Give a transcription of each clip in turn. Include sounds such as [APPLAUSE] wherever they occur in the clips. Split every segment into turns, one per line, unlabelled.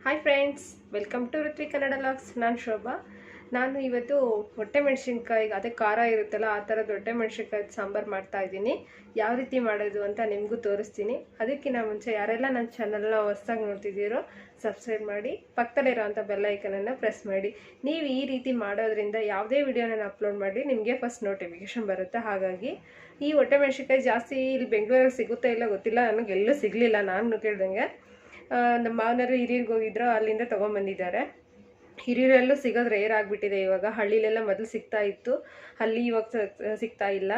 hi friends welcome to Ruthvi Kannada logs ನಾನು ಶೋಭಾ ನಾನು ಇವತ್ತು ಹೊಟ್ಟೆ ಮೆಣಸಿನ್ಕಾಯಿ, ಅದೇ ಖಾರ ಇರುತ್ತಲ್ಲ, ಆ ಥರದ ಹೊಟ್ಟೆ ಮೆಣಸಿನ್ಕಾಯಿ ಸಾಂಬಾರು ಮಾಡ್ತಾ ಇದ್ದೀನಿ. ಯಾವ ರೀತಿ ಮಾಡೋದು ಅಂತ ನಿಮಗೂ ತೋರಿಸ್ತೀನಿ. ಅದಕ್ಕಿಂತ ಮುಂಚೆ ಯಾರೆಲ್ಲ ನನ್ನ ಚಾನಲ್ನ ಹೊಸ್ದಾಗಿ ನೋಡ್ತಿದ್ದೀರೋ ಸಬ್ಸ್ಕ್ರೈಬ್ ಮಾಡಿ ಪಕ್ಕದಲ್ಲಿರೋ ಅಂಥ ಬೆಲ್ಲೈಕನನ್ನು ಪ್ರೆಸ್ ಮಾಡಿ. ನೀವು ಈ ರೀತಿ ಮಾಡೋದ್ರಿಂದ ಯಾವುದೇ ವಿಡಿಯೋನ ಅಪ್ಲೋಡ್ ಮಾಡಿ ನಿಮಗೆ ಫಸ್ಟ್ ನೋಟಿಫಿಕೇಶನ್ ಬರುತ್ತೆ. ಹಾಗಾಗಿ, ಈ ಹೊಟ್ಟೆ ಮೆಣಸಿನ್ಕಾಯಿ ಜಾಸ್ತಿ ಇಲ್ಲಿ ಬೆಂಗಳೂರಲ್ಲಿ ಸಿಗುತ್ತಾ ಇಲ್ಲ ಗೊತ್ತಿಲ್ಲ, ನನಗೆ ಎಲ್ಲೂ ಸಿಗಲಿಲ್ಲ. ನಾನು ಕೇಳ್ದಂಗೆ ನಮ್ಮ ಮಾವನವರು ಹಿರಿಯರಿಗೆ ಹೋಗಿದ್ರು, ಅಲ್ಲಿಂದ ತೊಗೊಂಬಂದಿದ್ದಾರೆ. ಹಿರಿಯರೆಲ್ಲೂ ಸಿಗೋದು ರೇರ್ ಆಗಿಬಿಟ್ಟಿದೆ ಇವಾಗ? ಹಳ್ಳಿಲೆಲ್ಲ ಮೊದಲು ಸಿಗ್ತಾ ಇತ್ತು. ಅಲ್ಲಿ ಇವಾಗ ಸಿಗ್ತಾ ಇಲ್ಲ.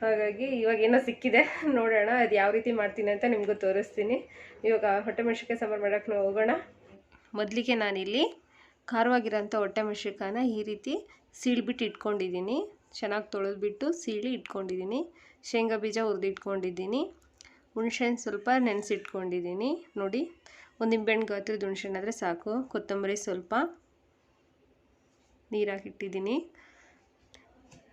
ಹಾಗಾಗಿ ಇವಾಗ ಏನೋ ಸಿಕ್ಕಿದೆ. [LAUGHS] ನೋಡೋಣ, ಅದು ಯಾವ ರೀತಿ ಮಾಡ್ತೀನಿ ಅಂತ ನಿಮಗೂ ತೋರಿಸ್ತೀನಿ. ಇವಾಗ ಹೊಟ್ಟೆ ಮೆಣಸಿನ್ಕಾಯಿ ಸಾಂಬಾರು ಮಾಡೋಕ್ಕೆ ಹೋಗೋಣ. ಮೊದಲಿಗೆ ನಾನಿಲ್ಲಿ ಖಾರವಾಗಿರೋಂಥ ಹೊಟ್ಟೆ ಮೆಣಸಿಕಾಯನ್ನ ಈ ರೀತಿ ಸೀಳ್ಬಿಟ್ಟು ಇಟ್ಕೊಂಡಿದ್ದೀನಿ. ಚೆನ್ನಾಗಿ ತೊಳೆದ್ಬಿಟ್ಟು ಸೀಳಿ ಇಟ್ಕೊಂಡಿದ್ದೀನಿ. ಶೇಂಗಾ ಬೀಜ ಹುರಿದಿಟ್ಕೊಂಡಿದ್ದೀನಿ. ಹುಣ್ಸೆಹಣ್ಣು ಸ್ವಲ್ಪ ನೆನೆಸಿಟ್ಕೊಂಡಿದ್ದೀನಿ. ನೋಡಿ ಒಂದು ನಿಂಬೆಹಣ್ಣು ಗಾತ್ರದ ಹುಣ್ಸೆಹಣ್ಣಾದರೆ ಸಾಕು. ಕೊತ್ತಂಬರಿ ಸ್ವಲ್ಪ. ನೀರು ಹಾಕಿಟ್ಟಿದ್ದೀನಿ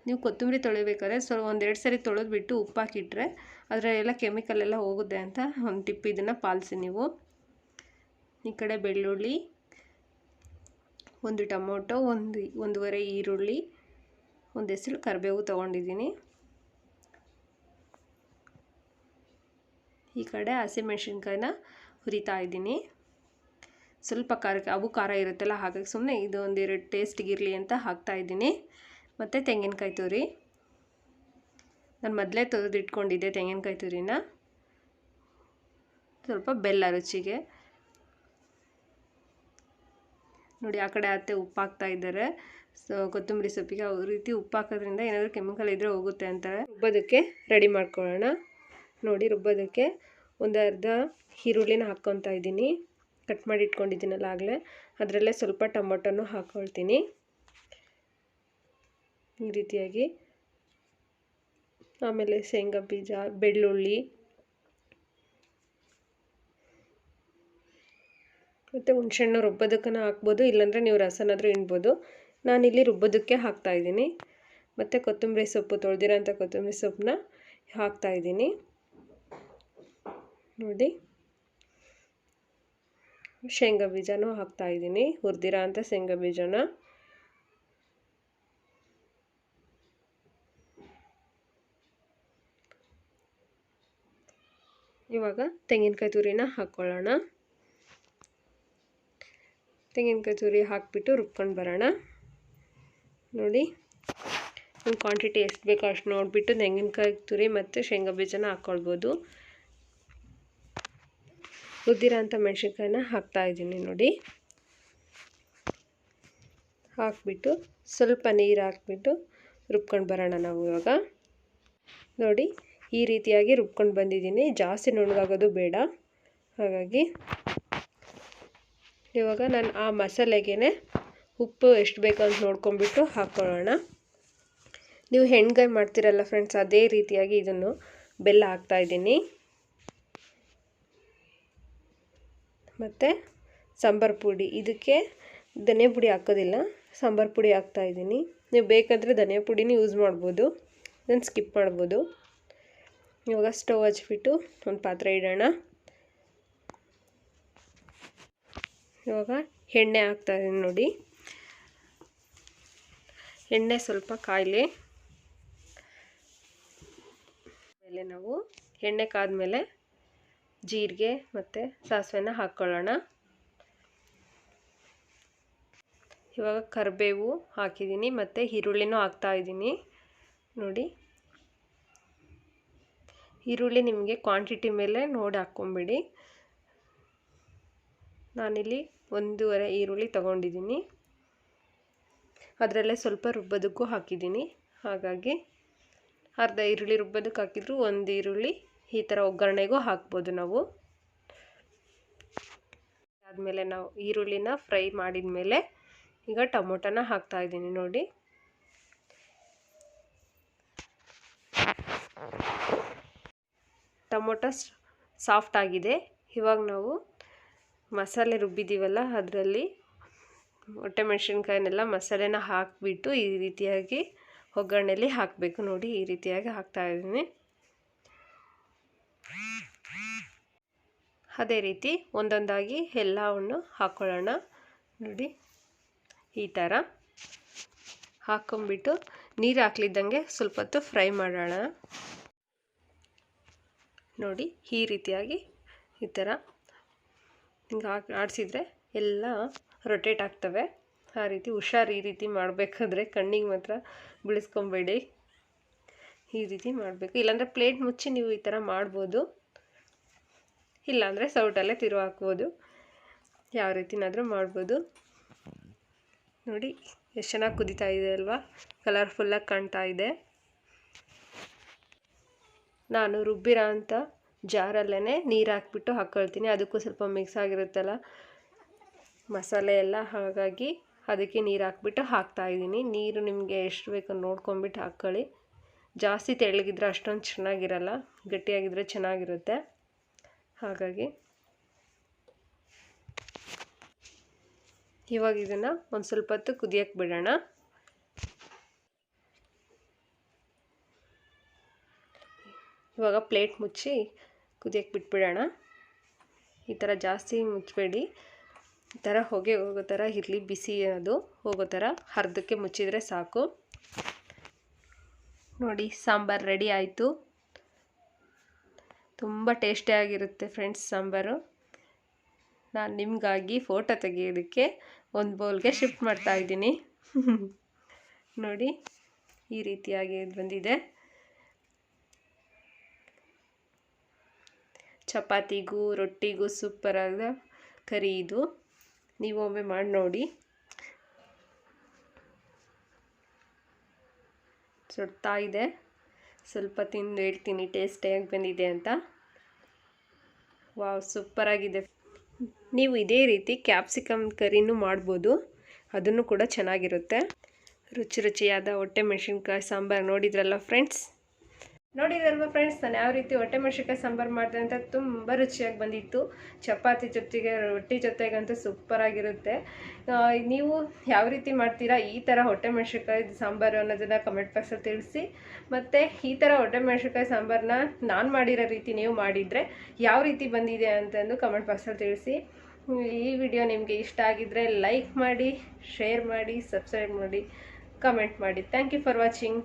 ನೀವು ಕೊತ್ತಂಬರಿ ತೊಳಿಬೇಕಾದ್ರೆ ಸ್ವಲ್ಪ ಒಂದೆರಡು ಸರಿ ತೊಳೆದ್ಬಿಟ್ಟು ಉಪ್ಪು ಹಾಕಿಟ್ರೆ ಅದರಲ್ಲೆಲ್ಲ ಕೆಮಿಕಲ್ ಎಲ್ಲ ಹೋಗುತ್ತೆ ಅಂತ ಒಂದು ಟಿಪ್ ಇದನ್ನು ಪಾಲಿಸಿ ನೀವು. ಈ ಕಡೆ ಬೆಳ್ಳುಳ್ಳಿ, ಒಂದು ಟೊಮೊಟೊ, ಒಂದು, ಒಂದೂವರೆ ಈರುಳ್ಳಿ, ಒಂದು ಹೆಸರು ಕರಿಬೇವು ತೊಗೊಂಡಿದ್ದೀನಿ. ಈ ಕಡೆ ಹಸಿಮೆಣ್ಸಿನ್ಕಾಯಿನ ಹುರಿತಾ ಇದ್ದೀನಿ. ಸ್ವಲ್ಪ ಖಾರಕ್ಕೆ, ಅವು ಖಾರ ಇರುತ್ತಲ್ಲ, ಹಾಗಾಗಿ ಸುಮ್ಮನೆ ಇದು ಒಂದೆರಡು ಟೇಸ್ಟಿಗಿರಲಿ ಅಂತ ಹಾಕ್ತಾ ಇದ್ದೀನಿ. ಮತ್ತು ತೆಂಗಿನಕಾಯಿ ತುರಿ. ನಾನು ಮೊದಲೇ ಇಟ್ಕೊಂಡಿದ್ದೆ ತೆಂಗಿನಕಾಯಿ ತುರಿನ. ಸ್ವಲ್ಪ ಬೆಲ್ಲ ರುಚಿಗೆ. ನೋಡಿ, ಆ ಕಡೆ ಅತ್ತೆ ಉಪ್ಪು ಹಾಕ್ತಾ ಇದ್ದಾರೆ. ಸೊ, ಕೊತ್ತಂಬರಿ ಸೊಪ್ಪಿಗೆ ಆ ರೀತಿ ಉಪ್ಪು ಹಾಕೋದ್ರಿಂದ ಏನಾದರೂ ಕೆಮಿಕಲ್ ಇದ್ದರೆ ಹೋಗುತ್ತೆ ಅಂತಾರೆ. ರುಬ್ಬೋದಕ್ಕೆ ರೆಡಿ ಮಾಡ್ಕೊಳ್ಳೋಣ. ನೋಡಿ, ರುಬ್ಬೋದಕ್ಕೆ ಒಂದು ಅರ್ಧ ಈರುಳ್ಳಿನ ಹಾಕ್ಕೊತಾ ಇದ್ದೀನಿ. ಕಟ್ ಮಾಡಿ ಇಟ್ಕೊಂಡಿದ್ದೀನಲ್ಲ ಆಗಲೇ. ಅದರಲ್ಲೇ ಸ್ವಲ್ಪ ಟೊಮೊಟೊನೂ ಹಾಕ್ಕೊಳ್ತೀನಿ ಈ ರೀತಿಯಾಗಿ. ಆಮೇಲೆ ಶೇಂಗಾ ಬೀಜ, ಬೆಳ್ಳುಳ್ಳಿ. ಮತ್ತು ಹುಣ್ಸೆಹಣ್ಣು ರುಬ್ಬೋದಕ್ಕೂ ಹಾಕ್ಬೋದು, ಇಲ್ಲಾಂದರೆ ನೀವು ರಸನಾದರೂ ಇಣ್ಬೋದು ನಾನಿಲ್ಲಿ ರುಬ್ಬೋದಕ್ಕೆ ಹಾಕ್ತಾಯಿದ್ದೀನಿ ಮತ್ತು ಕೊತ್ತಂಬರಿ ಸೊಪ್ಪು ತೊಳೆದಿರೋಂಥ ಕೊತ್ತಂಬರಿ ಸೊಪ್ಪನ್ನ ಹಾಕ್ತಾಯಿದ್ದೀನಿ ನೋಡಿ. ಶೇಂಗಾ ಬೀಜನೂ ಹಾಕ್ತಾಯಿದ್ದೀನಿ ಹುರಿದಿರೋ ಅಂಥ ಶೇಂಗಾ ಬೀಜನ. ಇವಾಗ ತೆಂಗಿನಕಾಯಿ ತುರಿನ ಹಾಕ್ಕೊಳ್ಳೋಣ ತೆಂಗಿನಕಾಯಿ ತುರಿ ಹಾಕಿಬಿಟ್ಟು ರುಬ್ಕೊಂಡು ಬರೋಣ. ನೋಡಿ ನಿಮ್ಮ ಕ್ವಾಂಟಿಟಿ ಎಷ್ಟು ಬೇಕೋ ಅಷ್ಟು ನೋಡಿಬಿಟ್ಟು ತೆಂಗಿನಕಾಯಿ ತುರಿ ಮತ್ತು ಶೇಂಗಾ ಬೀಜನ ಹಾಕ್ಕೊಳ್ಬೋದು ಉದ್ದಿರೋಂಥ ಮೆಣಸಿನ್ಕಾಯಿನ ಹಾಕ್ತಾಯಿದ್ದೀನಿ ನೋಡಿ. ಹಾಕ್ಬಿಟ್ಟು ಸ್ವಲ್ಪ ನೀರು ಹಾಕ್ಬಿಟ್ಟು ರುಬ್ಕೊಂಡು ಬರೋಣ ನಾವು ಇವಾಗ. ನೋಡಿ, ಈ ರೀತಿಯಾಗಿ ರುಬ್ಕೊಂಡು ಬಂದಿದ್ದೀನಿ. ಜಾಸ್ತಿ ನುಣ್ಣಗಾಗೋದು ಬೇಡ. ಹಾಗಾಗಿ ಇವಾಗ ನಾನು ಆ ಮಸಾಲೆಗೆ ಉಪ್ಪು ಎಷ್ಟು ಬೇಕು ಅಂತ ನೋಡ್ಕೊಂಬಿಟ್ಟು ಹಾಕ್ಕೊಳ್ಳೋಣ. ನೀವು ಹೆಣ್ಗಾಯಿ ಮಾಡ್ತೀರಲ್ಲ ಫ್ರೆಂಡ್ಸ್ ಅದೇ ರೀತಿಯಾಗಿ ಇದನ್ನು ಬೆಲ್ಲ ಹಾಕ್ತಾಯಿದ್ದೀನಿ ಮತ್ತು ಸಾಂಬಾರು ಪುಡಿ. ಇದಕ್ಕೆ ಧನಿಯಾ ಪುಡಿ ಹಾಕೋದಿಲ್ಲ. ಸಾಂಬಾರು ಪುಡಿ ಹಾಕ್ತಾಯಿದ್ದೀನಿ ನೀವು ಬೇಕಾದರೆ ಧನಿಯಾ ಪುಡಿನ ಯೂಸ್ ಮಾಡ್ಬೋದು. ಇದನ್ನು ಸ್ಕಿಪ್ ಮಾಡ್ಬೋದು. ಇವಾಗ ಸ್ಟವ್ ಹಚ್ಬಿಟ್ಟು ಒಂದು ಪಾತ್ರೆ ಇಡೋಣ. ಇವಾಗ ಎಣ್ಣೆ ಹಾಕ್ತಾಯಿದ್ದೀನಿ ನೋಡಿ. ಎಣ್ಣೆ ಸ್ವಲ್ಪ ಕಾಯಿಲೆ. ಮೇಲೆ ನಾವು ಎಣ್ಣೆ ಕಾದ್ಮೇಲೆ ಜೀರಿಗೆ ಮತ್ತು ಸಾಸಿವೆನ ಹಾಕ್ಕೊಳ್ಳೋಣ ಇವಾಗ ಕರಿಬೇವು ಹಾಕಿದ್ದೀನಿ ಮತ್ತು ಈರುಳ್ಳಿನೂ ಹಾಕ್ತಾಯಿದ್ದೀನಿ ನೋಡಿ. ಈರುಳ್ಳಿ ನಿಮಗೆ ಕ್ವಾಂಟಿಟಿ ಮೇಲೆ ನೋಡಿ ಹಾಕ್ಕೊಂಬಿಡಿ. ನಾನಿಲ್ಲಿ ಒಂದೂವರೆ ಈರುಳ್ಳಿ ತಗೊಂಡಿದ್ದೀನಿ. ಅದರಲ್ಲೇ ಸ್ವಲ್ಪ ರುಬ್ಬೋದಕ್ಕೂ ಹಾಕಿದ್ದೀನಿ. ಹಾಗಾಗಿ ಅರ್ಧ ಈರುಳ್ಳಿ ರುಬ್ಬೋದಕ್ಕೆ ಹಾಕಿದ್ರು ಒಂದು ಈರುಳ್ಳಿ ಈ ಥರ ಒಗ್ಗರಣೆಗೂ ಹಾಕ್ಬೋದು ನಾವು. ಆದಮೇಲೆ ನಾವು ಈರುಳ್ಳಿನ ಫ್ರೈ ಮಾಡಿದ ಮೇಲೆ ಈಗ ಟೊಮೊಟೊನ ಹಾಕ್ತಾಯಿದ್ದೀನಿ ನೋಡಿ. ಟೊಮೊಟೊ ಸಾಫ್ಟ್ ಆಗಿದೆ. ಇವಾಗ ನಾವು ಮಸಾಲೆ ರುಬ್ಬಿದ್ದೀವಲ್ಲ ಅದರಲ್ಲಿ ಹೊಟ್ಟೆ ಮೆಣಸಿನ್ಕಾಯಿನೆಲ್ಲ ಮಸಾಲೆನ ಹಾಕಿಬಿಟ್ಟು ಈ ರೀತಿಯಾಗಿ ಒಗ್ಗರಣೆಯಲ್ಲಿ ಹಾಕಬೇಕು ನೋಡಿ, ಈ ರೀತಿಯಾಗಿ ಹಾಕ್ತಾ ಅದೇ ರೀತಿ ಒಂದೊಂದಾಗಿ ಎಲ್ಲವನ್ನು ಹಾಕ್ಕೊಳ್ಳೋಣ ನೋಡಿ, ಈ ಥರ ಹಾಕ್ಕೊಂಬಿಟ್ಟು ನೀರು ಹಾಕ್ಲಿದ್ದಂಗೆ ಸ್ವಲ್ಪ ಹೊತ್ತು ಫ್ರೈ ಮಾಡೋಣ. ನೋಡಿ, ಈ ರೀತಿಯಾಗಿ ಈ ಥರ ಹಿಂಗೆ ಹಾಕಿ, ಆಡಿಸಿದ್ರೆ ಎಲ್ಲ ರೊಟೇಟ್ ಆಗ್ತವೆ. ಆ ರೀತಿ ಹುಷಾರು ಈ ರೀತಿ ಮಾಡಬೇಕಾದ್ರೆ ಕಣ್ಣಿಗೆ ಮಾತ್ರ ಬಿಳಿಸ್ಕೊಬೇಡಿ. ಈ ರೀತಿ ಮಾಡಬೇಕು. ಇಲ್ಲಾಂದರೆ ಪ್ಲೇಟ್ ಮುಚ್ಚಿ ನೀವು ಈ ಥರ ಮಾಡ್ಬೋದು. ಇಲ್ಲಾಂದರೆ ಸೌಟಲ್ಲೇ ತಿರು ಹಾಕ್ಬೋದು ಯಾವ ರೀತಿನಾದರೂ ಮಾಡ್ಬೋದು. ನೋಡಿ, ಎಷ್ಟು ಚೆನ್ನಾಗಿ ಕುದಿತಾ ಇದೆ ಅಲ್ವಾ? ಕಲರ್ಫುಲ್ಲಾಗಿ ಕಾಣ್ತಾ ಇದೆ. ನಾನು ರುಬ್ಬಿರೋ ಅಂಥ ಜಾರಲ್ಲೇ ನೀರು ಹಾಕ್ಬಿಟ್ಟು ಹಾಕ್ಕೊಳ್ತೀನಿ ಅದಕ್ಕೂ ಸ್ವಲ್ಪ ಮಿಕ್ಸ್ ಆಗಿರುತ್ತಲ್ಲ? ಮಸಾಲೆ ಎಲ್ಲ, ಹಾಗಾಗಿ ಅದಕ್ಕೆ ನೀರು ಹಾಕ್ಬಿಟ್ಟು ಹಾಕ್ತಾಯಿದ್ದೀನಿ ನೀರು ನಿಮಗೆ ಎಷ್ಟು ಬೇಕು ನೋಡ್ಕೊಂಬಿಟ್ಟು ಹಾಕ್ಕೊಳ್ಳಿ ಜಾಸ್ತಿ ತೆಳ್ಳಗಿದ್ರೆ ಅಷ್ಟೊಂದು ಚೆನ್ನಾಗಿರಲ್ಲ. ಗಟ್ಟಿಯಾಗಿದ್ದರೆ ಚೆನ್ನಾಗಿರುತ್ತೆ. ಹಾಗಾಗಿ ಇವಾಗ ಇದನ್ನು ಒಂದು ಸ್ವಲ್ಪ ಹೊತ್ತು ಕುದಿಯೋಕ್ಕೆ ಬಿಡೋಣ. ಇವಾಗ ಪ್ಲೇಟ್ ಮುಚ್ಚಿ ಕುದಿಯೋಕ್ಕೆ ಬಿಟ್ಬಿಡೋಣ. ಈ ಥರ ಜಾಸ್ತಿ ಮುಚ್ಚಬೇಡಿ. ಈ ಥರ ಹೊಗೆ ಹೋಗೋ ಥರ ಇರಲಿ, ಬಿಸಿ ಅದು ಹೋಗೋ ಥರ ಅರ್ಧಕ್ಕೆ ಮುಚ್ಚಿದರೆ ಸಾಕು. ನೋಡಿ, ಸಾಂಬಾರು ರೆಡಿ ಆಯಿತು. ತುಂಬ ಟೇಸ್ಟಿಯಾಗಿರುತ್ತೆ ಫ್ರೆಂಡ್ಸ್ ಸಾಂಬಾರು. ನಾನು ನಿಮಗಾಗಿ ಫೋಟೋ ತೆಗೆಯೋದಕ್ಕೆ ಒಂದು ಬೌಲ್ಗೆ ಶಿಫ್ಟ್ ಮಾಡ್ತಾ ಇದ್ದೀನಿ. [LAUGHS] ನೋಡಿ, ಈ ರೀತಿಯಾಗಿ ಬಂದಿದೆ. ಚಪಾತಿಗೂ, ರೊಟ್ಟಿಗೂ ಸೂಪರಾದ ಕರಿ ಇದು. ನೀವು ಒಮ್ಮೆ ಮಾಡಿ ನೋಡಿ. ಸುಡ್ತಾ ಇದೆ. ಸ್ವಲ್ಪ ತಿಂದು ಹೇಳ್ತೀನಿ ಟೇಸ್ಟ್ ಹೇಗೆ ಬಂದಿದೆ ಅಂತ. ವಾವ್ ಸೂಪರಾಗಿದೆ ನೀವು ಇದೇ ರೀತಿ ಕ್ಯಾಪ್ಸಿಕಮ್ ಕರಿನೂ ಮಾಡ್ಬೋದು. ಅದನ್ನು ಕೂಡ ಚೆನ್ನಾಗಿರುತ್ತೆ. ರುಚಿ ರುಚಿಯಾದ ಹೊಟ್ಟೆ ಮೆಣಸಿನ್ಕಾಯಿ ಸಾಂಬಾರು ನೋಡಿದ್ರಲ್ಲ ಫ್ರೆಂಡ್ಸ್ ನೋಡಿದ್ರಲ್ವ ಫ್ರೆಂಡ್ಸ್ ನಾನು ಯಾವ ರೀತಿ ಹೊಟ್ಟೆ ಮೆಣಸಿನ್ಕಾಯಿ ಸಾಂಬಾರು ಮಾಡಿದೆ ಅಂತ ತುಂಬ ರುಚಿಯಾಗಿ ಬಂದಿತ್ತು. ಚಪಾತಿ ಜೊತೆಗೆ, ರೊಟ್ಟಿ ಜೊತೆಗಂತೂ ಸೂಪರಾಗಿರುತ್ತೆ ನೀವು ಯಾವ ರೀತಿ ಮಾಡ್ತೀರಾ, ಈ ಥರ ಹೊಟ್ಟೆ ಮೆಣಸಿನ್ಕಾಯಿ ಸಾಂಬಾರು ಅನ್ನೋದನ್ನು ಕಮೆಂಟ್ ಬಾಕ್ಸಲ್ಲಿ ತಿಳಿಸಿ. ಮತ್ತು ಈ ಥರ ಹೊಟ್ಟೆ ಮೆಣಸಿನ್ಕಾಯಿ ಸಾಂಬಾರನ್ನ ನಾನು ಮಾಡಿರೋ ರೀತಿ ನೀವು ಮಾಡಿದರೆ ಯಾವ ರೀತಿ ಬಂದಿದೆ ಅಂತಂದು ಕಮೆಂಟ್ ಬಾಕ್ಸಲ್ಲಿ ತಿಳಿಸಿ. ಈ ವಿಡಿಯೋ ನಿಮಗೆ ಇಷ್ಟ ಆಗಿದ್ದರೆ ಲೈಕ್ ಮಾಡಿ ಶೇರ್ ಮಾಡಿ ಸಬ್ಸ್ಕ್ರೈಬ್ ಮಾಡಿ ಕಮೆಂಟ್ ಮಾಡಿ. Thank you for watching